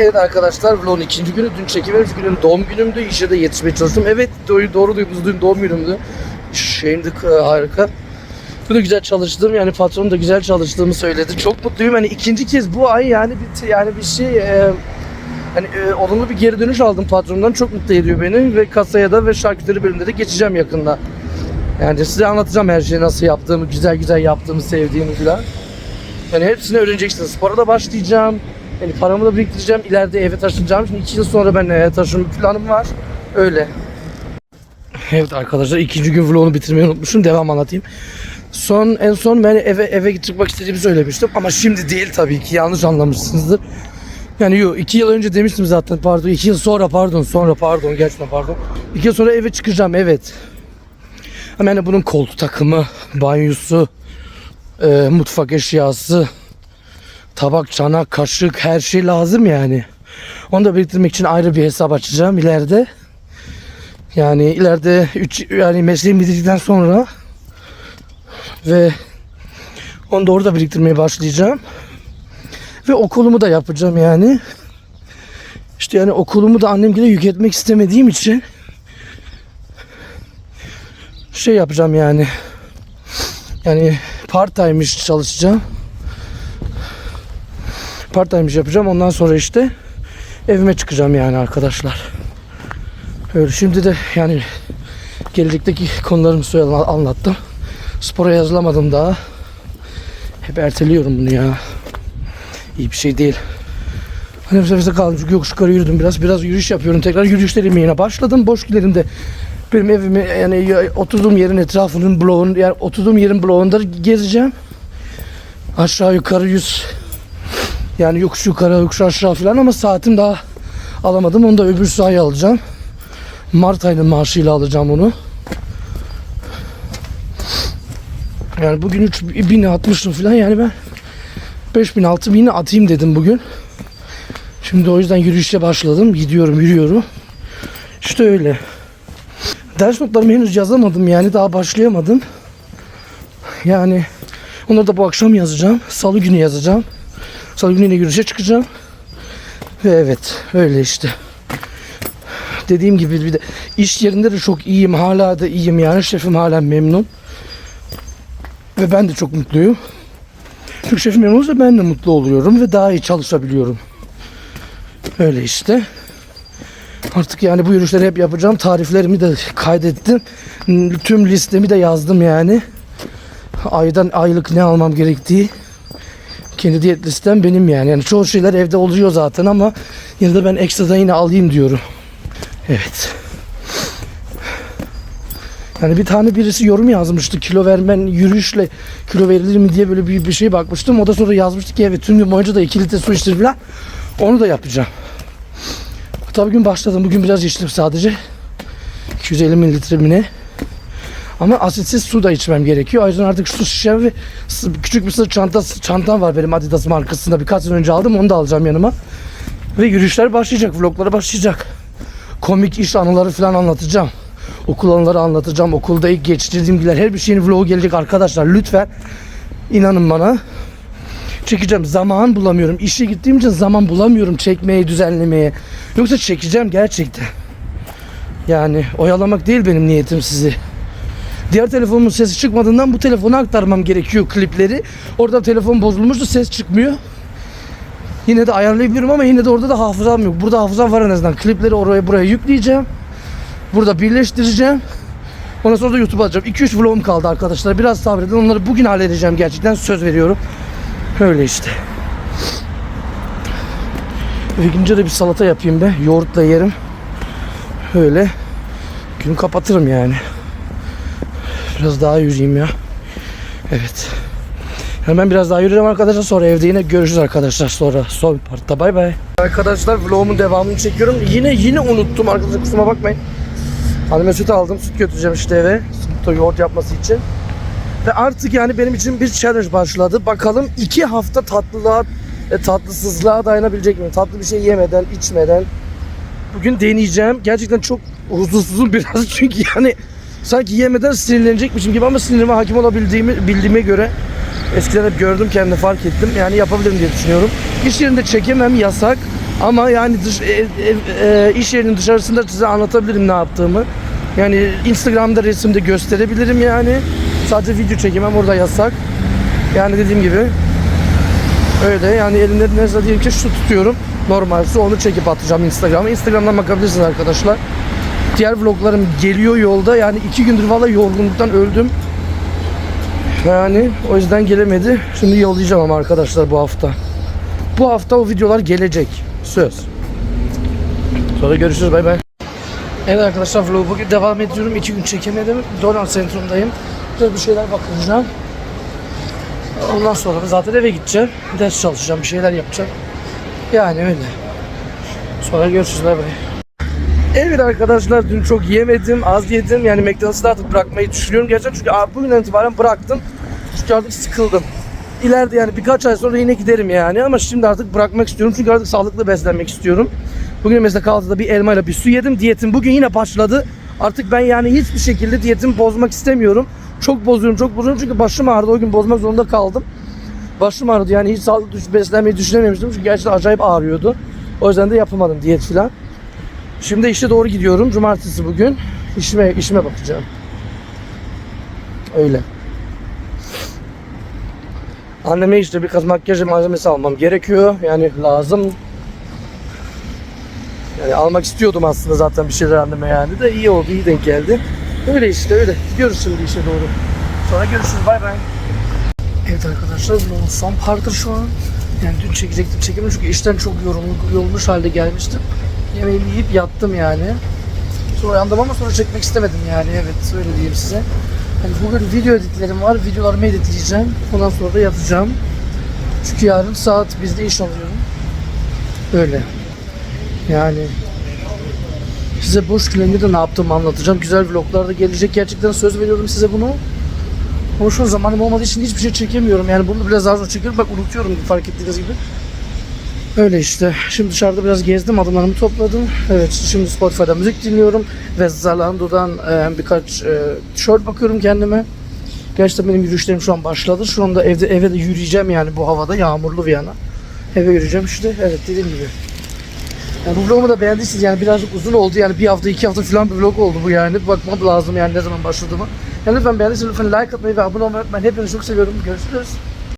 Evet arkadaşlar vlogun ikinci günü dün çekiyoruz günün doğum günümdü işe de yetişmeye çalıştım. Evet doğru, doğru duydunuz dün doğum günümdü. Şeyimdi e, harika. Bu da güzel çalıştım yani patronum da güzel çalıştığımı söyledi. Çok mutluyum hani ikinci kez bu ay yani bir yani bir şey e, hani e, olumlu bir geri dönüş aldım patronumdan çok mutlu ediyor beni ve kasaya da ve şarküteri bölümünde de geçeceğim yakında. Yani size anlatacağım her şeyi nasıl yaptığımı, güzel güzel yaptığımı, sevdiğimi falan. Yani hepsini öğreneceksiniz. Spora da başlayacağım. Yani paramı da biriktireceğim. İleride eve taşınacağım. Şimdi iki yıl sonra ben eve taşınma planım var. Öyle. Evet arkadaşlar ikinci gün vlogunu bitirmeyi unutmuşum. Devam anlatayım. Son en son ben eve eve çıkmak istediğimi söylemiştim ama şimdi değil tabii ki yanlış anlamışsınızdır. Yani yok iki yıl önce demiştim zaten pardon iki yıl sonra pardon sonra pardon gerçekten pardon. İki yıl sonra eve çıkacağım evet. Ama yani bunun koltuk takımı, banyosu, e, mutfak eşyası, tabak, çanak, kaşık her şey lazım yani. Onu da biriktirmek için ayrı bir hesap açacağım ileride. Yani ileride üç, yani mesleğimi bitirdikten sonra ve onu da orada biriktirmeye başlayacağım. Ve okulumu da yapacağım yani. İşte yani okulumu da annemgile yük etmek istemediğim için şey yapacağım yani. Yani part time iş çalışacağım. Part time yapacağım. Ondan sonra işte evime çıkacağım yani arkadaşlar. Öyle şimdi de yani gelecekteki konularımı söyle- anlattım. Spora yazılamadım daha. Hep erteliyorum bunu ya. İyi bir şey değil. Hani sefer kaldım çünkü yokuş yukarı yürüdüm biraz. Biraz yürüyüş yapıyorum. Tekrar yürüyüşlerime yine başladım. Boş günlerimde benim evimi yani ya- oturduğum yerin etrafının bloğun yani oturduğum yerin bloğunda gezeceğim. Aşağı yukarı 100 yani yokuş yukarı yokuş aşağı falan ama saatim daha alamadım. Onu da öbür ay alacağım. Mart ayının maaşıyla alacağım onu. Yani bugün 3000 atmıştım falan yani ben 5000 6000'i atayım dedim bugün. Şimdi o yüzden yürüyüşe başladım. Gidiyorum, yürüyorum. İşte öyle. Ders notlarımı henüz yazamadım yani daha başlayamadım. Yani onları da bu akşam yazacağım. Salı günü yazacağım. Salı günü yine yürüyüşe çıkacağım. Ve evet öyle işte. Dediğim gibi bir de iş yerinde de çok iyiyim. Hala da iyiyim yani. Şefim hala memnun. Ve ben de çok mutluyum. Çünkü şefim memnun olursa ben de mutlu oluyorum ve daha iyi çalışabiliyorum. Öyle işte. Artık yani bu yürüyüşleri hep yapacağım. Tariflerimi de kaydettim. Tüm listemi de yazdım yani. Aydan aylık ne almam gerektiği. Kendi diyet listem benim yani. Yani çoğu şeyler evde oluyor zaten ama yine de ben ekstradan yine alayım diyorum. Evet. Yani bir tane birisi yorum yazmıştı kilo vermen yürüyüşle kilo verilir mi diye böyle bir, bir şey bakmıştım. O da sonra yazmıştı ki evet tüm gün boyunca da 2 litre su içtir falan. Onu da yapacağım. Tabii gün başladım. Bugün biraz içtim sadece. 250 mililitre mi ne? Ama asitsiz su da içmem gerekiyor. O yüzden artık su şişem ve küçük bir sırt çanta, çantam var benim Adidas markasında. Birkaç sene önce aldım. Onu da alacağım yanıma. Ve yürüyüşler başlayacak. Vloglara başlayacak. Komik iş anıları falan anlatacağım. Okul anıları anlatacağım. Okulda ilk geçirdiğim günler. Her bir şeyin vlogu gelecek arkadaşlar. Lütfen inanın bana. Çekeceğim. Zaman bulamıyorum. İşe gittiğim için zaman bulamıyorum çekmeye, düzenlemeye. Yoksa çekeceğim gerçekten. Yani oyalamak değil benim niyetim sizi. Diğer telefonumun sesi çıkmadığından bu telefona aktarmam gerekiyor klipleri. Orada telefon bozulmuştu ses çıkmıyor. Yine de ayarlayabilirim ama yine de orada da hafızam yok. Burada hafızam var en azından. Klipleri oraya buraya yükleyeceğim. Burada birleştireceğim. Ondan sonra da YouTube'a atacağım. 2-3 vlogum kaldı arkadaşlar. Biraz sabredin. Onları bugün halledeceğim gerçekten. Söz veriyorum. Öyle işte. Eve de bir salata yapayım be. Yoğurtla yerim. Öyle. Günü kapatırım yani. Biraz daha yürüyeyim ya. Evet. Hemen biraz daha yürüyeceğim arkadaşlar. Sonra evde yine görüşürüz arkadaşlar. Sonra son partta bay bay. Arkadaşlar vlogumun devamını çekiyorum. Yine yine unuttum arkadaşlar kusura bakmayın. Anneme süt aldım. Süt götüreceğim işte eve. Süt yoğurt yapması için. Ve artık yani benim için bir challenge başladı. Bakalım iki hafta tatlılığa, e, tatlısızlığa dayanabilecek miyim? Tatlı bir şey yemeden, içmeden. Bugün deneyeceğim. Gerçekten çok huzursuzum biraz çünkü yani sanki yemeden sinirlenecekmişim gibi ama sinirime hakim olabildiğimi bildiğime göre eskiden hep gördüm kendimi fark ettim. Yani yapabilirim diye düşünüyorum. İş yerinde çekemem yasak. Ama yani dış, ev- ev- e, iş yerinin dışarısında size anlatabilirim ne yaptığımı. Yani Instagram'da resimde gösterebilirim yani. Sadece video çekemem orada yasak. Yani dediğim gibi öyle yani elimde mesela diyelim ki şu tutuyorum. Normal su onu çekip atacağım Instagram'a. Instagram'dan bakabilirsiniz arkadaşlar. Diğer vloglarım geliyor yolda. Yani iki gündür valla yorgunluktan öldüm. Yani o yüzden gelemedi. Şimdi yollayacağım ama arkadaşlar bu hafta. Bu hafta o videolar gelecek. Söz. Sonra görüşürüz bay bay. Evet arkadaşlar vlogu devam ediyorum. İki gün çekemedim. Donald Centrum'dayım. Biraz bir şeyler bakacağım. Ondan sonra zaten eve gideceğim. Ders çalışacağım. Bir şeyler yapacağım. Yani öyle. Sonra görüşürüz bay bay. Evet arkadaşlar dün çok yemedim, az yedim. Yani McDonald's'ı da artık bırakmayı düşünüyorum. Gerçekten çünkü abi bugünden itibaren bıraktım. Çünkü artık sıkıldım. İleride yani birkaç ay sonra yine giderim yani ama şimdi artık bırakmak istiyorum. Çünkü artık sağlıklı beslenmek istiyorum. Bugün mesela kahvaltıda bir elmayla bir su yedim. Diyetim bugün yine başladı. Artık ben yani hiçbir şekilde diyetimi bozmak istemiyorum. Çok bozuyorum, çok bozuyorum çünkü başım ağrıdı. O gün bozmak zorunda kaldım. Başım ağrıdı yani hiç sağlıklı beslenmeyi düşünememiştim. Çünkü gerçekten acayip ağrıyordu. O yüzden de yapamadım diyet falan. Şimdi işe doğru gidiyorum. Cumartesi bugün. İşime, işime bakacağım. Öyle. Anneme işte birkaç makyaj malzemesi almam gerekiyor. Yani lazım. Yani almak istiyordum aslında zaten bir şeyler anneme yani de iyi oldu, iyi denk geldi. Öyle işte öyle. Gidiyoruz şimdi işe doğru. Sonra görüşürüz. Bay bay. Evet arkadaşlar vlogun son parkır şu an. Yani dün çekecektim çekemedim çünkü işten çok yorulmuş halde gelmiştim. Yemeğimi yiyip yattım yani. Sonra uyandım ama sonra çekmek istemedim yani evet öyle diyeyim size. Hani bugün video editlerim var. Videolarımı editleyeceğim. Ondan sonra da yatacağım. Çünkü yarın saat bizde iş alıyorum. Öyle. Yani size boş günlerinde de ne yaptığımı anlatacağım. Güzel vloglar da gelecek. Gerçekten söz veriyorum size bunu. Ama şu an zamanım olmadığı için hiçbir şey çekemiyorum. Yani bunu biraz az çekiyorum. Bak unutuyorum fark ettiğiniz gibi. Öyle işte. Şimdi dışarıda biraz gezdim, adımlarımı topladım. Evet, şimdi Spotify'da müzik dinliyorum ve Zalando'dan e, birkaç e, tişört bakıyorum kendime. Gerçekten benim yürüyüşlerim şu an başladı. Şu anda evde eve de yürüyeceğim yani bu havada, yağmurlu bir yana. Eve yürüyeceğim işte. Evet, dediğim gibi. Yani bu vlogumu da beğendiyseniz yani birazcık uzun oldu yani bir hafta iki hafta falan bir vlog oldu bu yani. Bakmam lazım yani ne zaman başladığımı. Yani lütfen beğendiyseniz lütfen like atmayı ve abone olmayı unutmayın. Hepinizi çok seviyorum. Görüşürüz.